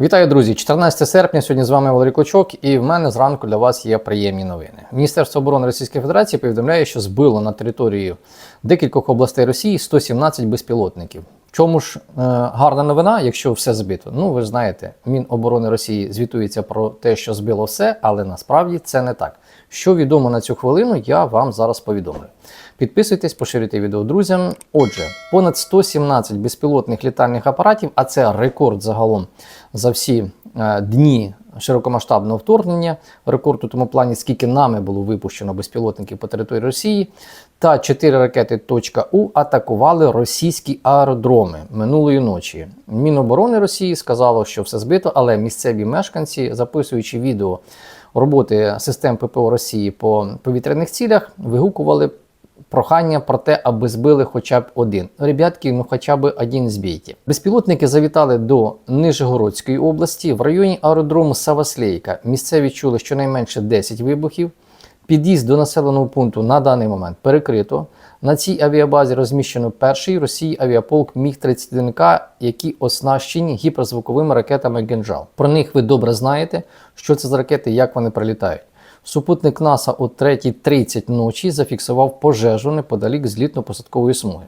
Вітаю, друзі! 14 серпня. Сьогодні з вами Валерій Клочок, і в мене зранку для вас є приємні новини. Міністерство оборони Російської Федерації повідомляє, що збило на території декількох областей Росії 117 безпілотників. Чому ж е, гарна новина, якщо все збито? Ну, ви ж знаєте, Міноборони Росії звітується про те, що збило все, але насправді це не так. Що відомо на цю хвилину, я вам зараз повідомлю. Підписуйтесь, поширюйте відео друзям. Отже, понад 117 безпілотних літальних апаратів, а це рекорд загалом за всі е, дні широкомасштабного вторгнення. Рекорд у тому плані, скільки нами було випущено безпілотників по території Росії. Та 4 ракети «Точка-У» атакували російські аеродроми минулої ночі. Міноборони Росії сказало, що все збито, але місцеві мешканці, записуючи відео роботи систем ППО Росії по повітряних цілях, вигукували прохання про те, аби збили хоча б один. Ребятки, ну хоча б один збійте. Безпілотники завітали до Нижегородської області в районі аеродрому Саваслейка. Місцеві чули щонайменше 10 вибухів. Під'їзд до населеного пункту на даний момент перекрито. На цій авіабазі розміщено перший Росії авіаполк Міг-31К, які оснащені гіперзвуковими ракетами Генжал. Про них ви добре знаєте, що це за ракети, як вони прилітають. Супутник НАСА о 3.30 ночі зафіксував пожежу неподалік злітно-посадкової смуги.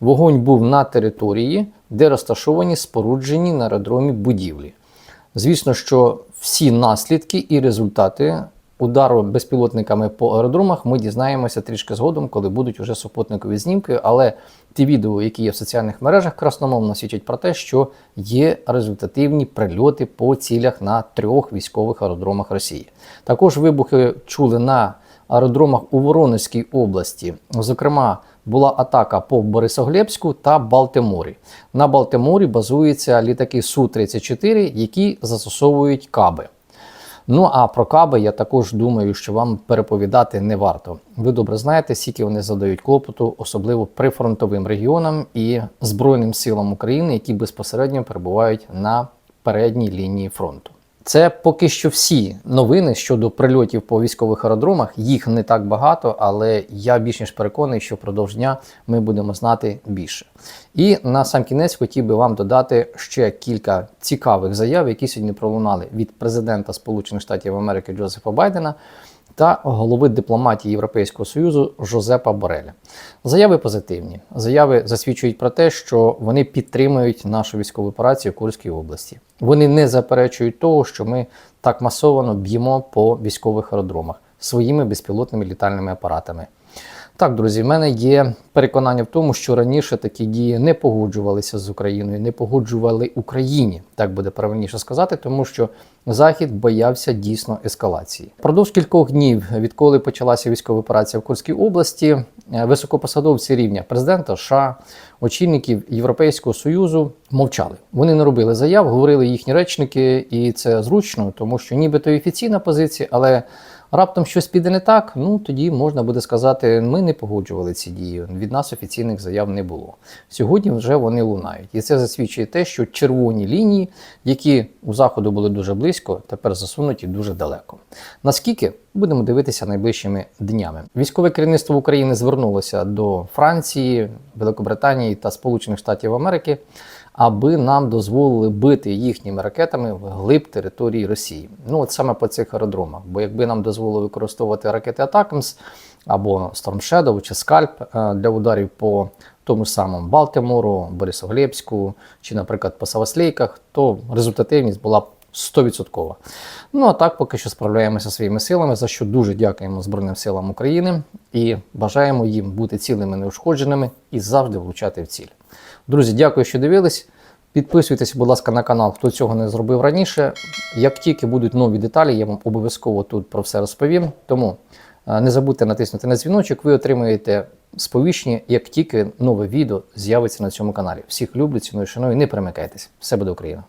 Вогонь був на території, де розташовані споруджені на аеродромі будівлі. Звісно, що всі наслідки і результати удару безпілотниками по аеродромах ми дізнаємося трішки згодом, коли будуть вже супутникові знімки. Але ті відео, які є в соціальних мережах, красномовно свідчать про те, що є результативні прильоти по цілях на трьох військових аеродромах Росії. Також вибухи чули на аеродромах у Воронезькій області. Зокрема, була атака по Борисоглебську та Балтиморі. На Балтиморі базуються літаки Су-34, які застосовують каби. Ну а про каби я також думаю, що вам переповідати не варто. Ви добре знаєте, скільки вони задають клопоту, особливо прифронтовим регіонам і Збройним силам України, які безпосередньо перебувають на передній лінії фронту. Це поки що всі новини щодо прильотів по військових аеродромах. Їх не так багато, але я більш ніж переконаний, що впродовж дня ми будемо знати більше. І на сам кінець хотів би вам додати ще кілька цікавих заяв, які сьогодні пролунали від президента Сполучених Штатів Америки Джозефа Байдена та голови дипломатії Європейського Союзу Жозепа Бореля. Заяви позитивні. Заяви засвідчують про те, що вони підтримують нашу військову операцію в Курській області. Вони не заперечують того, що ми так масово б'ємо по військових аеродромах своїми безпілотними літальними апаратами. Так, друзі, в мене є переконання в тому, що раніше такі дії не погоджувалися з Україною, не погоджували Україні, так буде правильніше сказати, тому що Захід боявся дійсно ескалації. Продовж кількох днів, відколи почалася військова операція в Курській області, е, високопосадовці рівня президента США, очільників Європейського союзу мовчали. Вони не робили заяв, говорили їхні речники, і це зручно, тому що нібито офіційна позиція, але раптом щось піде не так, ну тоді можна буде сказати, ми не погоджували ці дії. Від нас офіційних заяв не було. Сьогодні вже вони лунають, і це засвідчує те, що червоні лінії, які у заходу були дуже близько, тепер засунуті дуже далеко. Наскільки будемо дивитися найближчими днями? Військове керівництво України звернулося до Франції, Великобританії та Сполучених Штатів Америки. Аби нам дозволили бити їхніми ракетами в глиб території Росії. Ну от саме по цих аеродромах. Бо якби нам дозволили використовувати ракети Атакамс або Storm Shadow чи Скальп для ударів по тому ж самому Балтимору, Борисоглебську чи, наприклад, по Саваслейках, то результативність була б 100%. Ну а так поки що справляємося своїми силами, за що дуже дякуємо Збройним силам України і бажаємо їм бути цілими неушкодженими і завжди влучати в ціль. Друзі, дякую, що дивились. Підписуйтесь, будь ласка, на канал, хто цього не зробив раніше. Як тільки будуть нові деталі, я вам обов'язково тут про все розповім. Тому е, не забудьте натиснути на дзвіночок, ви отримаєте сповіщення, як тільки нове відео з'явиться на цьому каналі. Всіх люблю, ціную, шаную, не перемикайтесь. Все буде Україна!